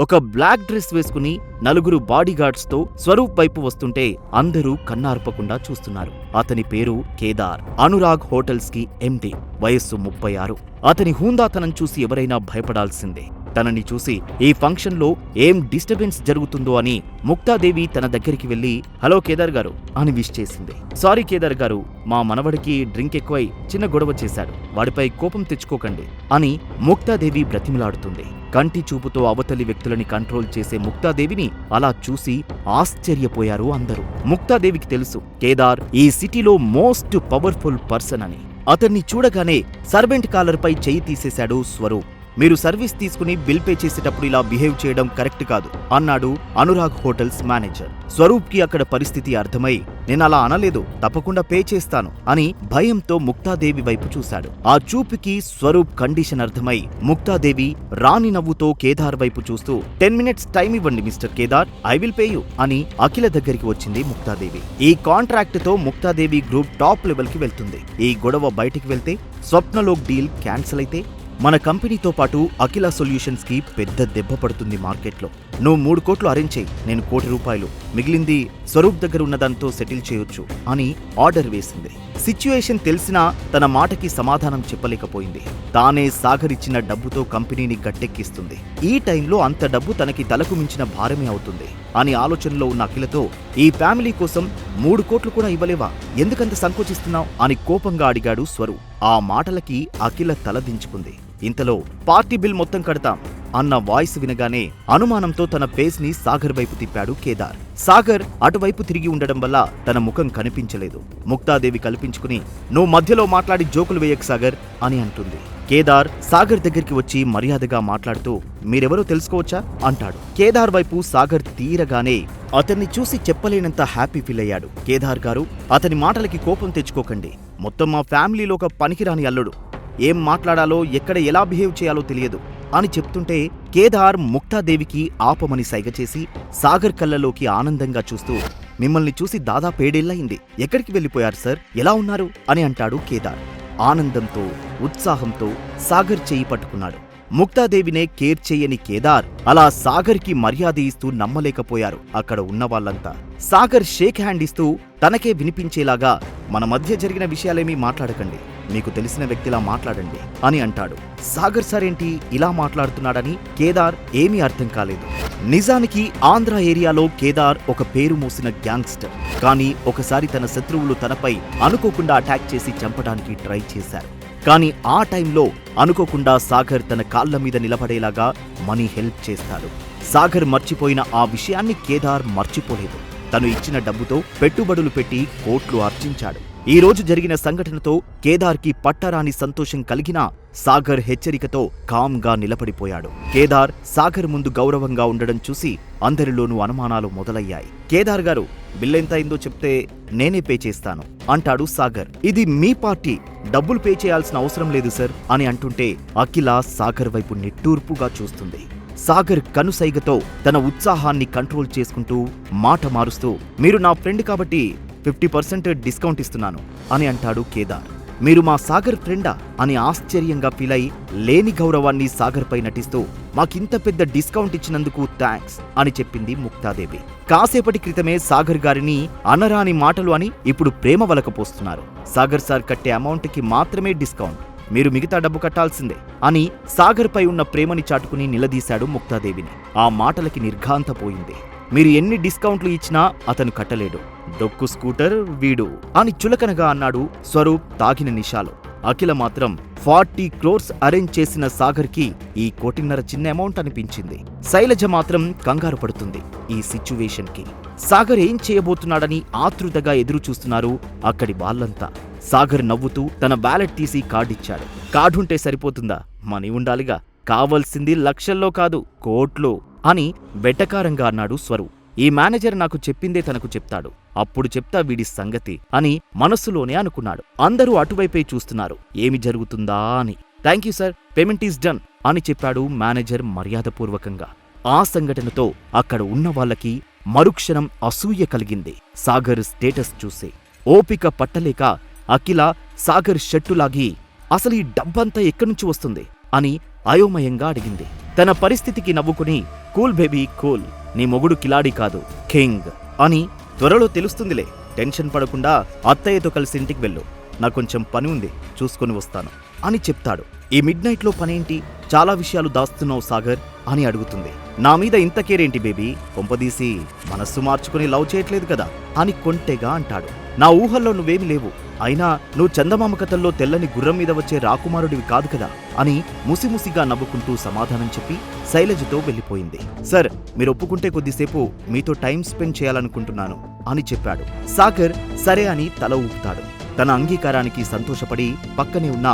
ఒక black dress వేసుకుని నలుగురు బాడీగార్డ్స్తో స్వరూప్ వైపు వస్తుంటే అందరూ కన్నార్పకుండా చూస్తున్నారు. అతని పేరు కేదార్. అనురాగ్ హోటల్స్కి ఎండి. వయస్సు ముప్పై ఆరు. అతని హూందాతనం చూసి ఎవరైనా భయపడాల్సిందే. తనని చూసి ఈ ఫంక్షన్లో ఏం డిస్టర్బెన్స్ జరుగుతుందో అని ముక్తాదేవి తన దగ్గరికి వెళ్ళి హలో కేదార్ గారు అని విష్ చేసింది. సారీ కేదార్ గారు మా మనవడికి డ్రింక్ ఎక్కువై చిన్న గొడవ చేశాడు. వాడిపై కోపం తెచ్చుకోకండి అని ముక్తాదేవి బ్రతిమలాడుతుంది. కంటి చూపుతో అవతలి వ్యక్తులని కంట్రోల్ చేసే ముక్తాదేవిని అలా చూసి ఆశ్చర్యపోయారు అందరూ. ముక్తాదేవికి తెలుసు కేదార్ ఈ సిటీలో మోస్ట్ పవర్ఫుల్ పర్సన్ అని. అతన్ని చూడగానే సర్వెంట్ కాలర్పై చేయి తీసేశాడు స్వరూప్. మీరు సర్వీస్ తీసుకుని బిల్ పే చేసేటప్పుడు ఇలా బిహేవ్ చేయడం కరెక్ట్ కాదు. అన్నాడు అనురాగ్ హోటల్స్ మేనేజర్. స్వరూప్కి అక్కడ పరిస్థితి అర్థమై నేను అలా అనలేదు తప్పకుండా పే చేస్తాను అని భయంతో ముక్తాదేవి వైపు చూశాడు. ఆ చూపుకి స్వరూప్ కండిషన్ అర్థమై ముక్తాదేవి రాణి నవ్వుతో కేదార్ వైపు చూస్తూ టెన్ మినిట్స్ టైం ఇవ్వండి mister Kedar I will pay you అని అఖిల దగ్గరికి వచ్చింది ముక్తాదేవి. ఈ కాంట్రాక్ట్తో ముక్తాదేవి గ్రూప్ టాప్ లెవెల్కి వెళ్తుంది. ఈ గొడవ బయటికి వెళ్తే స్వప్నలోక్ డీల్ క్యాన్సిల్ అయితే మన కంపెనీతో పాటు అఖిల సొల్యూషన్స్కి పెద్ద దెబ్బ పడుతుంది మార్కెట్లో. నువ్వు మూడు కోట్లు అరేంజ్ చేయి నేను కోటి రూపాయలు. మిగిలింది స్వరూప్ దగ్గర ఉన్నదాంతో సెటిల్ చేయొచ్చు అని ఆర్డర్ వేసింది. సిచ్యుయేషన్ తెలిసినా తన మాటకి సమాధానం చెప్పలేకపోయింది. తానే సాగర్ ఇచ్చిన డబ్బుతో కంపెనీని గట్టెక్కిస్తుంది. ఈ టైంలో అంత డబ్బు తనకి తలకు మించిన భారమే అవుతుంది అని ఆలోచనలో ఉన్న అఖిలతో ఈ ఫ్యామిలీ కోసం మూడు కోట్లు కూడా ఇవ్వలేవా? ఎందుకంత సంకోచిస్తున్నావు? అని కోపంగా అడిగాడు స్వరూప్. ఆ మాటలకి అఖిల తలదించుకుంది ఇంతలో పార్టీ బిల్ మొత్తం కడతాం అన్న వాయిస్ వినగానే అనుమానంతో తన పేస్ని సాగర్ వైపు తిప్పాడు కేదార్. సాగర్ అటువైపు తిరిగి ఉండడం వల్ల తన ముఖం కనిపించలేదు. ముక్తాదేవి కల్పించుకుని నువ్వు మధ్యలో మాట్లాడి జోకులు వేయక్ సాగర్ అని అంటుంది. కేదార్ సాగర్ దగ్గరికి వచ్చి మర్యాదగా మాట్లాడుతూ మీరెవరో తెలుసుకోవచ్చా? అంటాడు. కేదార్ వైపు సాగర్ తీరగానే అతన్ని చూసి చెప్పలేనంత హ్యాపీ ఫీల్ అయ్యాడు. కేదార్ గారు అతని మాటలకి కోపం తెచ్చుకోకండి. మొత్తం మా ఫ్యామిలీలో ఒక పనికిరాని అల్లుడు. ఏం మాట్లాడాలో ఎక్కడ ఎలా బిహేవ్ చేయాలో తెలియదు. అని చెప్తుంటే కేదార్ ముక్తాదేవికి ఆపమని సైగ చేసి సాగర్ కళ్ళలోకి ఆనందంగా చూస్తూ మిమ్మల్ని చూసి దాదాపు ఏడేళ్ళయింది ఎక్కడికి వెళ్ళిపోయారు సార్? ఎలా ఉన్నారు? అని అంటాడు కేదార్. ఆనందంతో ఉత్సాహంతో సాగర్ చేయి పట్టుకున్నాడు. ముక్తాదేవినే కేర్ చేయని కేదార్ అలా సాగర్కి మర్యాద ఇస్తూ నమ్మలేకపోయారు అక్కడ ఉన్న వాళ్ళంతా. సాగర్ షేక్ హ్యాండ్ ఇస్తూ తనకే వినిపించేలాగా మన మధ్య జరిగిన విషయాలేమీ మాట్లాడకండి. మీకు తెలిసిన వ్యక్తిలా మాట్లాడండి అని అంటాడు. సాగర్ సార్ ఏంటి ఇలా మాట్లాడుతున్నాడని కేదార్ ఏమీ అర్థం కాలేదు. నిజానికి ఆంధ్ర ఏరియాలో కేదార్ ఒక పేరు మోసిన గ్యాంగ్స్టర్. కానీ ఒకసారి తన శత్రువులు తనపై అనుకోకుండా అటాక్ చేసి చంపడానికి ట్రై చేశారు. కానీ ఆ టైంలో అనుకోకుండా సాగర్ తన కాళ్ళ మీద నిలబడేలాగా మనీ హెల్ప్ చేస్తాడు. సాగర్ మర్చిపోయిన ఆ విషయాన్ని కేదార్ మర్చిపోలేదు. తను ఇచ్చిన డబ్బుతో పెట్టుబడులు పెట్టి కోట్లు ఆర్జించాడు. ఈ రోజు జరిగిన సంఘటనతో కేదార్కి పట్టరాని సంతోషం కలిగినా సాగర్ హెచ్చరికతో కామ్గా నిలబడిపోయాడు. కేదార్ సాగర్ ముందు గౌరవంగా ఉండడం చూసి అందరిలోనూ అనుమానాలు మొదలయ్యాయి. కేదార్ గారు బిల్లెంత అయిందో చెప్తే నేనే పే చేస్తాను అంటాడు సాగర్. ఇది మీ పార్టీ డబ్బులు పే చేయాల్సిన అవసరం లేదు సార్ అని అంటుంటే అఖిల సాగర్ వైపు నిట్టూర్పుగా చూస్తుంది. సాగర్ కనుసైగతో తన ఉత్సాహాన్ని కంట్రోల్ చేసుకుంటూ మాట మారుస్తూ మీరు నా ఫ్రెండ్ కాబట్టి ఫిఫ్టీ పర్సెంట్ డిస్కౌంట్ ఇస్తున్నాను అని అంటాడు కేదార్. మీరు మా సాగర్ ఫ్రెండా? అని ఆశ్చర్యంగా ఫీల్ అయి లేని గౌరవాన్ని సాగర్ పై నటిస్తూ మాకింత పెద్ద డిస్కౌంట్ ఇచ్చినందుకు థ్యాంక్స్ అని చెప్పింది ముక్తాదేవి. కాసేపటి క్రితమే సాగర్ గారిని అనరాని మాటలు అని ఇప్పుడు ప్రేమ వలకపోస్తున్నారు. సాగర్ సార్ కట్టే అమౌంట్కి మాత్రమే డిస్కౌంట్. మీరు మిగతా డబ్బు కట్టాల్సిందే అని సాగర్పై ఉన్న ప్రేమని చాటుకుని నిలదీశాడు ముక్తాదేవిని. ఆ మాటలకి నిర్ఘాంతపోయింది మీరు ఎన్ని డిస్కౌంట్లు ఇచ్చినా అతను కట్టలేడు. డొక్కు స్కూటర్ వీడు అని చులకనగా అన్నాడు స్వరూప్ తాగిన నిషాలో. అఖిల మాత్రం ఫార్టీ క్రోర్స్ అరేంజ్ చేసిన సాగర్కి ఈ కోటిన్నర చిన్న అమౌంట్ అనిపించింది. శైలజ మాత్రం కంగారు పడుతుంది ఈ సిచ్యువేషన్కి సాగర్ ఏం చేయబోతున్నాడని ఆతృతగా ఎదురు చూస్తున్నారు అక్కడి వాళ్ళంతా. సాగర్ నవ్వుతూ తన బ్యాలెట్ తీసి కార్డిచ్చాడు. కార్డుంటే సరిపోతుందా? మనీ ఉండాలిగా. కావలసింది లక్షల్లో కాదు కోట్లు. అని వెటకారంగా అన్నాడు స్వరూప్ ఈ మేనేజర్ నాకు చెప్పిందే తనకు చెప్తాడు. అప్పుడు చెప్తా వీడి సంగతి అని మనస్సులోనే అనుకున్నాడు. అందరూ అటువైపే చూస్తున్నారు. ఏమి జరుగుతుందా అని. Thank you sir. Payment is done అని చెప్పాడు మేనేజర్ మర్యాదపూర్వకంగా. ఆ సంఘటనతో అక్కడ ఉన్న వాళ్ళకి మరుక్షణం అసూయ కలిగింది. సాగర్ స్టేటస్ చూసి. ఓపిక పట్టలేక అఖిల సాగర్ షట్టులాగి అసలు ఈ డబ్బంతా ఎక్కడ్నుంచి వస్తుంది? అని అయోమయంగా అడిగింది. తన పరిస్థితికి నవ్వుకుని కూల్ బేబీ కూల్. నీ మొగుడు కిలాడి కాదు కింగ్. అని త్వరలో తెలుస్తుందిలే. టెన్షన్ పడకుండా అత్తయ్యతో కలిసి ఇంటికి వెళ్ళు. నాకు కొంచెం పని ఉంది చూసుకొని వస్తాను అని చెప్తాడు. ఈ మిడ్ నైట్లో పనేంటి? చాలా విషయాలు దాస్తున్నావు సాగర్ అని అడుగుతుంది. నా మీద ఇంత కేరేంటి బేబీ? కొంపదీసి మనస్సు మార్చుకుని లవ్ చేయట్లేదు కదా అని కొంటెగా అంటాడు. నా ఊహల్లో నువ్వేమి లేవు. అయినా నువ్వు చందమామ కథల్లో తెల్లని గుర్రం మీద వచ్చే రాకుమారుడివి కాదు కదా అని ముసిముసిగా నవ్వుకుంటూ సమాధానం చెప్పి శైలజతో వెళ్ళిపోయింది. సార్ మీరు ఒప్పుకుంటే కొద్దిసేపు మీతో టైం స్పెండ్ చేయాలనుకుంటున్నాను అని చెప్పాడు. సాగర్ సరే అని తల ఊపుతాడు. తన అంగీకారానికి సంతోషపడి పక్కనే ఉన్న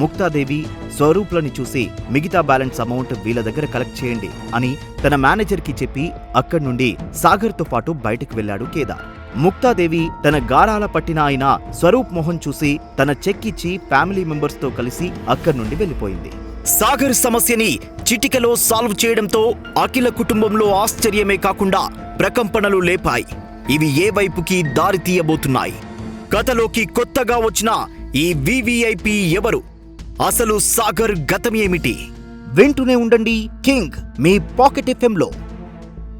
ముక్తాదేవి స్వరూప్లని చూసి మిగతా బ్యాలెన్స్ అమౌంట్ వీళ్ళ దగ్గర కలెక్ట్ చేయండి అని తన మేనేజర్కి చెప్పి అక్కడి నుండి సాగర్తో పాటు బయటకు వెళ్ళాడు కేదార్. ముక్తాదేవి తన గారాల పట్టిన ఆయన స్వరూప్ మోహన్ చూసి తన చెక్ ఇచ్చి ఫ్యామిలీ మెంబర్స్తో కలిసి అక్కడి నుండి వెళ్ళిపోయింది. సాగర్ సమస్యని చిటికలో సాల్వ్ చేయడంతో అఖిల కుటుంబంలో ఆశ్చర్యమే కాకుండా ప్రకంపనలు లేపాయి. ఇవి ఏ వైపుకి దారి తీయబోతున్నాయి? కథలోకి కొత్తగా వచ్చిన ఈ వివిఐపి ఎవరు? అసలు సాగర్ గతమేమిటి వింటూనే ఉండండి కింగ్ మీ పాకెట్ ఎఫ్ఎంలో